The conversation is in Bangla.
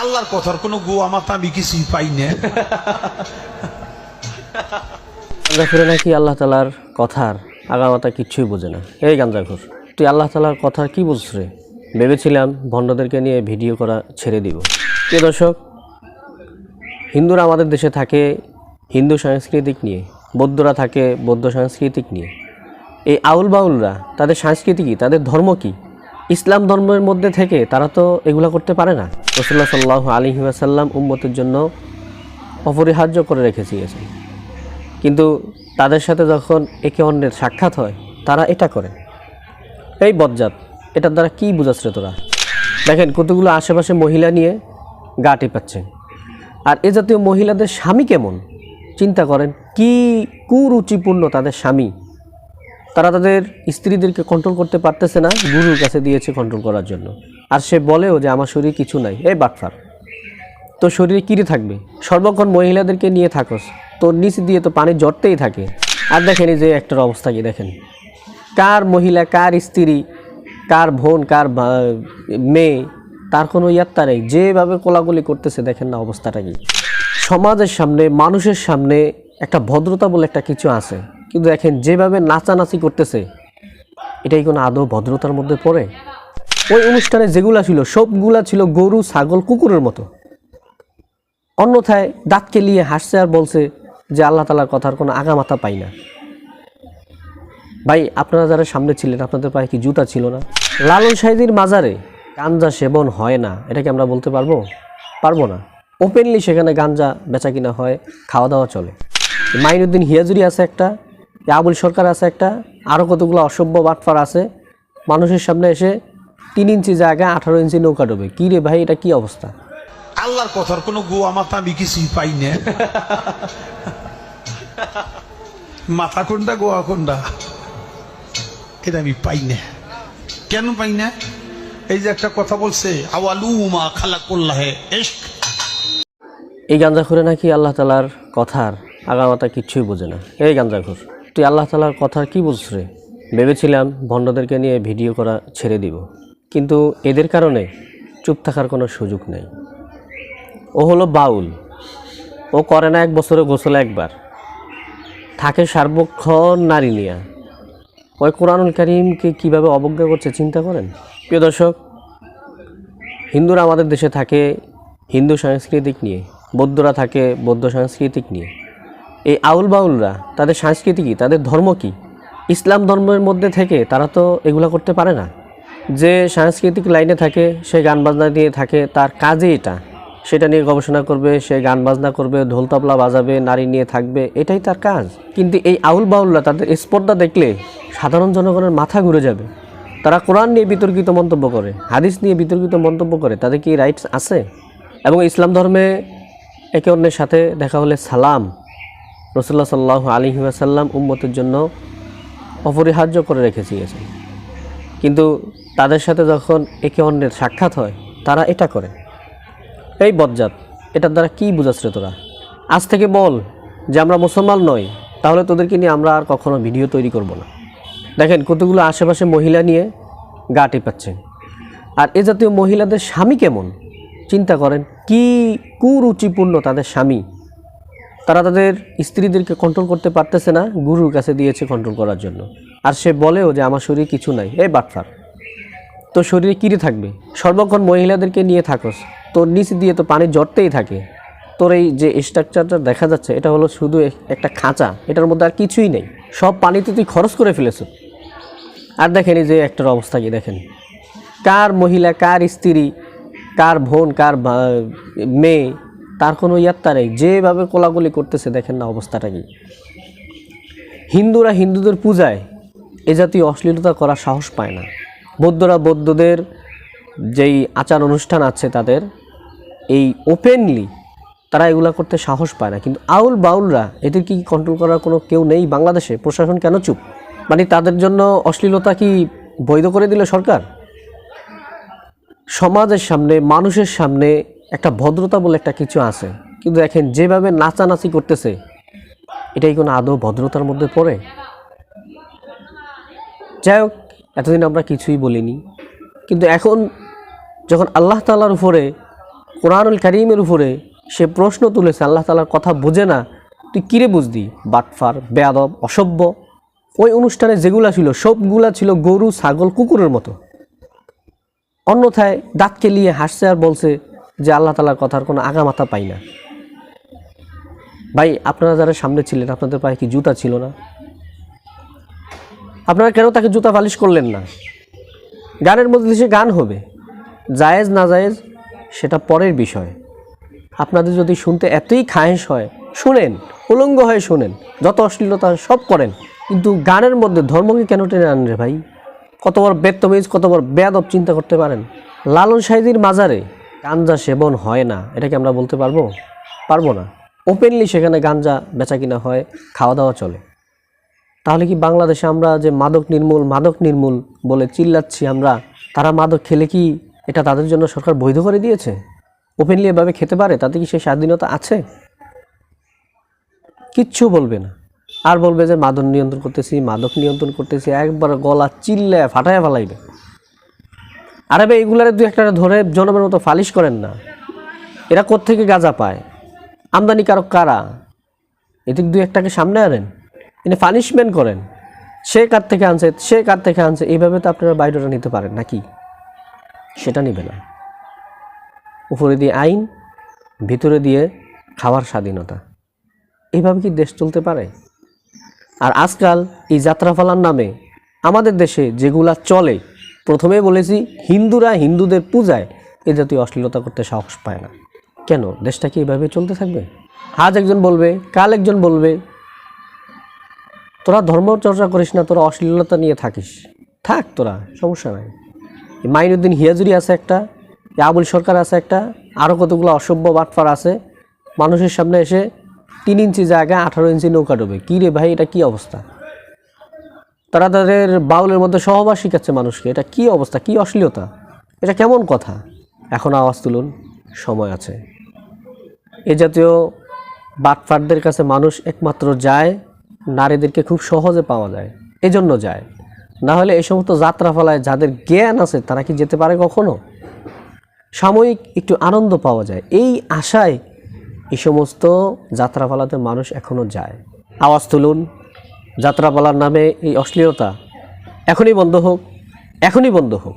আল্লাহর কথার কোনো গোয়া মাথা আমি কিছুই পাই না। নাকি আল্লাহ তালার কথার আগামাতা কিচ্ছুই বোঝে না। এই গাঞ্জাখুর, তুই আল্লাহ তালার কথার কি বুঝছ রে? ভেবেছিলাম ভণ্ডদেরকে নিয়ে ভিডিও করা ছেড়ে দিব। প্রিয় দর্শক, হিন্দুরা আমাদের দেশে থাকে হিন্দু সাংস্কৃতিক নিয়ে, বৌদ্ধরা থাকে বৌদ্ধ সাংস্কৃতিক নিয়ে। এই আউল বাউলরা, তাদের সংস্কৃতি কী? তাদের ধর্ম কী? ইসলাম ধর্মের মধ্যে থেকে তারা তো এগুলো করতে পারে না। রসুল্লাহ সাল্লাহ আলী ওয়াসাল্লাম উম্মতের জন্য অপরিহার্য করে রেখেছে গেছেন কিন্তু তাদের সাথে যখন একে অন্যের সাক্ষাৎ হয়, তারা এটা করে। এই বজ্জাত, এটার দ্বারা কী বুঝাচ্ছে তোরা? দেখেন কতগুলো আশেপাশে মহিলা নিয়ে গা টিপাচ্ছে। আর এ জাতীয় মহিলাদের স্বামী কেমন? চিন্তা করেন, কি কুরুচিপূর্ণ তাদের স্বামী। তারা তাদের স্ত্রীদেরকে কন্ট্রোল করতে পারতেছে না, গুরুর কাছে দিয়েছে কন্ট্রোল করার জন্য। আর সে বলেও যে আমার শরীর কিছু নাই। এই বাটফার তো শরীরে কিরে থাকবে? সর্বক্ষণ মহিলাদেরকে নিয়ে থাকস। তোর নিচ দিয়ে তো পানি জড়তেই থাকে। আর দেখেন যে একটার অবস্থা কি দেখেন? কার মহিলা, কার স্ত্রী, কার বোন, কার মেয়ে, তার কোনো ইয়াত্তা নেই। যেভাবে কোলাগুলি করতেছে, দেখেন না অবস্থাটা কি। সমাজের সামনে, মানুষের সামনে একটা ভদ্রতা বলে একটা কিছু আছে। কিন্তু দেখেন, যেভাবে নাচানাচি করতেছে, এটাই কোনো আদৌ ভদ্রতার মধ্যে পড়ে? ওই অনুষ্ঠানে যেগুলা ছিল, সবগুলা ছিল গরু, ছাগল, কুকুরের মতো। অন্যথায় দাঁতকে নিয়ে হাসছে আর বলছে যে আল্লাহ তালার কথার কোনো আগামাথা পাই না। ভাই, আপনারা যারা সামনে ছিলেন, আপনাদের পায়ে কি জুতা ছিল না? লালন সাহেদির মাজারে গাঞ্জা সেবন হয় না এটাকে আমরা বলতে পারব? পারব না। ওপেনলি সেখানে গাঞ্জা বেচা কিনা হয়, খাওয়া দাওয়া চলে। মাইনুদ্দিন হিয়াজুরি আছে একটা আবুল সরকার আছে একটা আরও কতগুলো অসভ্য বাটফার আছে মানুষের সামনে এসে তিন ইঞ্চি জায়গায় আঠারো ইঞ্চি নৌকা ডোবে। কী রে ভাই এটা কি অবস্থা? আল্লাহর কথার কোনো গোয়া মাথা আমি কিছুই পাই না। মাথা কোনটা গোয়া কোনটা? এটা আমি পাই না। কেন পাই না? এই যে একটা কথা বলছে আওয়ালু মা খালা করল্লাহে এস্ক এই গাঞ্জাখুরে নাকি আল্লাহ তালার কথার আগামাতা কিচ্ছুই বোঝে না। এই গাঞ্জাখুর। তুই আল্লাহ তালার কথার কি বুঝছ রে? ভেবেছিলাম ভণ্ডদেরকে নিয়ে ভিডিও করা ছেড়ে দিব। কিন্তু এদের কারণে চুপ থাকার কোনো সুযোগ নেই। ও হলো বাউল। ও করে না এক বছরে গোসল একবার। থাকে সার্বক্ষণ নারী নিয়া। ওই কোরআনুল করিমকে কীভাবে অবজ্ঞা করছে চিন্তা করেন? প্রিয় দর্শক, হিন্দুরা আমাদের দেশে থাকে হিন্দু সাংস্কৃতিক নিয়ে, বৌদ্ধরা থাকে বৌদ্ধ সাংস্কৃতিক নিয়ে। এই আউল বাউলরা তাদের সংস্কৃতি কী? তাদের ধর্ম কী? ইসলাম ধর্মের মধ্যে থেকে তারা তো এগুলা করতে পারে না। যে সাংস্কৃতিক লাইনে থাকে, সে গান বাজনা দিয়ে থাকে, তার কাজে এটা। সেটা নিয়ে গবেষণা করবে, সে গান বাজনা করবে, ঢোল তবলা বাজাবে, নারী নিয়ে থাকবে, এটাই তার কাজ। কিন্তু এই আউল বাউলরা তাদের স্পর্ধা দেখলে সাধারণ জনগণের মাথা ঘুরে যাবে। তারা কোরআন নিয়ে বিতর্কিত মন্তব্য করে, হাদিস নিয়ে বিতর্কিত মন্তব্য করে, তাদের কি রাইটস আছে? এবং ইসলাম ধর্মে একে অন্যের সাথে দেখা হলে সালাম রসুল্লাহ সাল্লাহ আলী ওয়াসাল্লাম উম্মতের জন্য অপরিহার্য করে রেখেছে গেছেন কিন্তু তাদের সাথে যখন একে অন্যের সাক্ষাৎ হয়, তারা এটা করে। এই বজ্জাত, এটার দ্বারা কী বুঝাচ্ছ তোরা? আজ থেকে বল যে আমরা মুসলমান নই, তাহলে তোদেরকে নিয়ে আমরা আর কখনো ভিডিও তৈরি করব না। দেখেন কতগুলো আশেপাশে মহিলা নিয়ে গা টিপাচ্ছে। আর এ জাতীয় মহিলাদের স্বামী কেমন? চিন্তা করেন, কি কুরুচিপূর্ণ তাদের স্বামী। তারা তাদের স্ত্রীদেরকে কন্ট্রোল করতে পারতেছে না, গুরুর কাছে দিয়েছে কন্ট্রোল করার জন্য। আর সে বলেও যে আমার শরীরে কিছু নাই। এই বাটফার, তোর শরীরে কিরে থাকবে? সর্বক্ষণ মহিলাদেরকে নিয়ে থাকস। তোর নিচ দিয়ে তো পানি জড়তেই থাকে। তোর এই যে স্ট্রাকচারটা দেখা যাচ্ছে, এটা হলো শুধু একটা খাঁচা। এটার মধ্যে আর কিছুই নেই। সব পানিতে তুই খরচ করে ফেলেছ। আর দেখেন যে একটার অবস্থা কি দেখেন। কার মহিলা, কার স্ত্রী, কার বোন, কার মেয়ে তার কোনো ইয়াত্তা নেই। যেভাবে কোলাগুলি করতেছে, দেখেন না অবস্থাটা কি। হিন্দুরা হিন্দুদের পূজায় এ জাতীয় অশ্লীলতা করার সাহস পায় না। বৌদ্ধরা বৌদ্ধদের যেই আচার অনুষ্ঠান আছে তাদের, এই ওপেনলি তারা এগুলা করতে সাহস পায় না। কিন্তু আউল বাউলরা, এদের কি কন্ট্রোল করার কোনো কেউ নেই বাংলাদেশে? প্রশাসন কেন চুপ? মানে তাদের জন্য অশ্লীলতা কি বৈধ করে দিল সরকার? সমাজের সামনে, মানুষের সামনে একটা ভদ্রতা বলে একটা কিছু আছে। কিন্তু দেখেন, যেভাবে নাচানাচি করতেছে, এটাই কোনো আদৌ ভদ্রতার মধ্যে পড়ে? যাই হোক, এতদিন আমরা কিছুই বলিনি। কিন্তু এখন যখন আল্লাহ তালার উপরে, কোরআনুল করিমের উপরে সে প্রশ্ন তুলেছে, আল্লাহ তালার কথা বোঝে না, তুই কিরে বুঝদি বাটফার, বেয়াদব, অসভ্য। ওই অনুষ্ঠানে যেগুলা ছিল, সবগুলা ছিল গরু, ছাগল, কুকুরের মতো। অন্যথায় দাঁতকে কেলিয়ে হাসছে আর বলছে যে আল্লাহ তালার কথার কোনো আগামাথা পাই না। ভাই, আপনারা যারা সামনে ছিলেন, আপনাদের পায়ে কি জুতা ছিল না? আপনারা কেন তাকে জুতা পালিশ করলেন না? গানের মধ্যে সে গান হবে। জায়েজ, না জায়েজ, সেটা পরের বিষয়। আপনাদের যদি শুনতে এতই খায়েশ হয়, শুনেন, উলঙ্গ হয়ে শুনেন, যত অশ্লীলতা সব করেন, কিন্তু গানের মধ্যে ধর্মকে কেন টেনে আন রে ভাই? কত বড় বেত্তমিজ কত বড় চিন্তা করতে পারেন? লালন সাহিদির মাজারে গাঞ্জা সেবন হয় না, এটাকে আমরা বলতে পারব? পারব না। ওপেনলি সেখানে গাঞ্জা বেচা কিনা হয় খাওয়া দাওয়া চলে। তাহলে কি বাংলাদেশে আমরা যে মাদক নির্মূল মাদক নির্মূল বলে চিল্লাচ্ছি আমরা, তারা মাদক খেলে কি এটা তাদের জন্য সরকার বৈধ করে দিয়েছে? ওপেনলি এভাবে খেতে পারে, তাতে কি সেই স্বাধীনতা আছে? কিচ্ছু বলবে না। আর বলবে যে, মাদক নিয়ন্ত্রণ করতেছি, মাদক নিয়ন্ত্রণ করতেছি, একবার গলা চিল্লে ফাটায় ফালাইবে। আরে ভাই, এগুলারে দু একটা ধরে জনমের মতো ফালিশ করেন না। এরা কোত্থেকে গাঁজা পায়? আমদানিকারক কারা? এদিক দু একটাকে সামনে আনেন। এনে পানিশমেন্ট করেন। সে কার থেকে আনছে, সে কার থেকে আনছে, এইভাবে তো আপনারা বাইরেটা নিতে পারেন নাকি? সেটা নেবে না। উপরে দিয়ে আইন, ভিতরে দিয়ে খাওয়ার স্বাধীনতা। এইভাবে কি দেশ চলতে পারে? আর আজকাল এই যাত্রাপালার নামে আমাদের দেশে যেগুলা চলে প্রথমে বলেছি, হিন্দুরা হিন্দুদের পূজায় এ জাতীয় অশ্লীলতা করতে সাহস পায় না। কেন? দেশটা কি এভাবে চলতে থাকবে? আজ একজন বলবে, কাল একজন বলবে, তোরা ধর্ম চর্চা করিস না, তোরা অশ্লীলতা নিয়ে থাকিস। থাক তোরা, সমস্যা নাই। মাইনুদ্দিন হিয়াজুরি আছে একটা আবুল সরকার আছে একটা আরও কতগুলো অসভ্য বাটফার আছে। মানুষের সামনে এসে তিন ইঞ্চি জায়গায় আঠারো ইঞ্চি নৌকা ডোবে। কী রে ভাই, এটা কি অবস্থা? তারা তাদের বাউলের মধ্যে সহবাস শিখাচ্ছে মানুষকে। এটা কি অবস্থা? কি অশ্লীলতা? এটা কেমন কথা? এখন আওয়াজ তুলুন, সময় আছে। এ জাতীয় বাটফাটদের কাছে মানুষ একমাত্র যায়, নারীদেরকে খুব সহজে পাওয়া যায়। এজন্য যায়। না হলে এই সমস্ত যাত্রাপালায় যাদের জ্ঞান আছে, তারা কি যেতে পারে কখনো? সাময়িক একটু আনন্দ পাওয়া যায়। এই আশায় এই সমস্ত যাত্রাপালাতে মানুষ এখনও যায়। আওয়াজ তুলুন যাত্রাপালার নামে এই অশ্লীলতা এখনই বন্ধ হোক এখনই বন্ধ হোক।